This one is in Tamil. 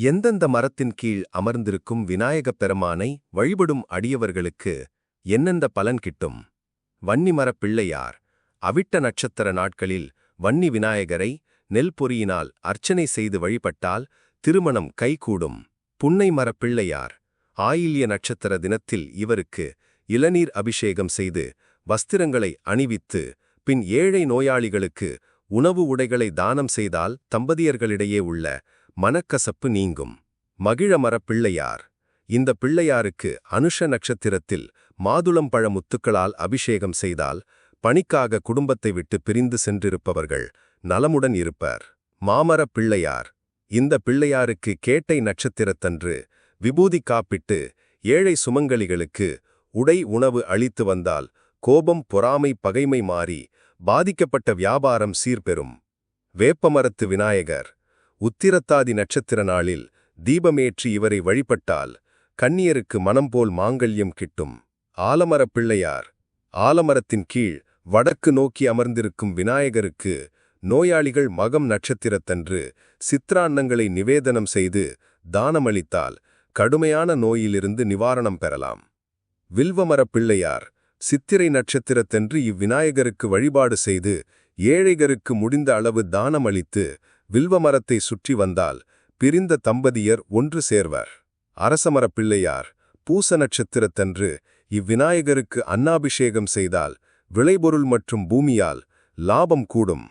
எந்தெந்த மரத்தின் கீழ் அமர்ந்திருக்கும் விநாயகப் பெருமானை வழிபடும் அடியவர்களுக்கு என்னெந்த பலன் கிட்டும்? வன்னிமரப் பிள்ளையார் அவிட்ட நட்சத்திர நாட்களில் வன்னி விநாயகரை நெல் பொறியினால் அர்ச்சனை செய்து வழிபட்டால் திருமணம் கைகூடும். புன்னை மரப் பிள்ளையார் ஆயில்ய நட்சத்திர தினத்தில் இவருக்கு இளநீர் அபிஷேகம் செய்து வஸ்திரங்களை அணிவித்து பின் ஏழை நோயாளிகளுக்கு உணவு உடைகளை தானம் செய்தால் தம்பதியர்களிடையே உள்ள மனக்கசப்பு நீங்கும். மகிழமர பிள்ளையார். இந்த பிள்ளையாருக்கு அனுஷ நட்சத்திரத்தில் மாதுளம்பழ முத்துக்களால் அபிஷேகம் செய்தால் பணிக்காக குடும்பத்தை விட்டு பிரிந்து சென்றிருப்பவர்கள் நலமுடன் இருப்பர். மாமரப் பிள்ளையார். இந்த பிள்ளையாருக்கு கேட்டை நட்சத்திரத்தன்று விபூதி காப்பிட்டு ஏழை சுமங்கலிகளுக்கு உடை உணவு அளித்து வந்தால் கோபம் பொறாமை பகைமை மாறி பாதிக்கப்பட்ட வியாபாரம் சீர்பெறும். வேப்பமரத்து விநாயகர் உத்திரத்தாதி நட்சத்திர நாளில் தீபமேற்றி இவரை வழிபட்டால் கன்னியருக்கு மனம் போல் மாங்கல்யம் கிட்டும். ஆலமரப் பிள்ளையார் ஆலமரத்தின் கீழ் வடக்கு நோக்கி அமர்ந்திருக்கும் விநாயகருக்கு நோயாளிகள் மகம் நட்சத்திரத்தன்று சித்ரான்னங்களை நிவேதனம் செய்து தானமளித்தால் கடுமையான நோயிலிருந்து நிவாரணம் பெறலாம். வில்வமரப் பிள்ளையார் சித்திரை நட்சத்திரத்தன்று இவ்விநாயகருக்கு வழிபாடு செய்து ஏழைகருக்கு முடிந்த அளவு தானமளித்து வில்வமரத்தை சுற்றி வந்தால் பிரிந்த தம்பதியர் ஒன்று சேர்வர். அரசமரப் பிள்ளையார் பூச நட்சத்திரத்தன்று இவ்விநாயகருக்கு அன்னாபிஷேகம் செய்தால் விளைபொருள் மற்றும் பூமியால் லாபம் கூடும்.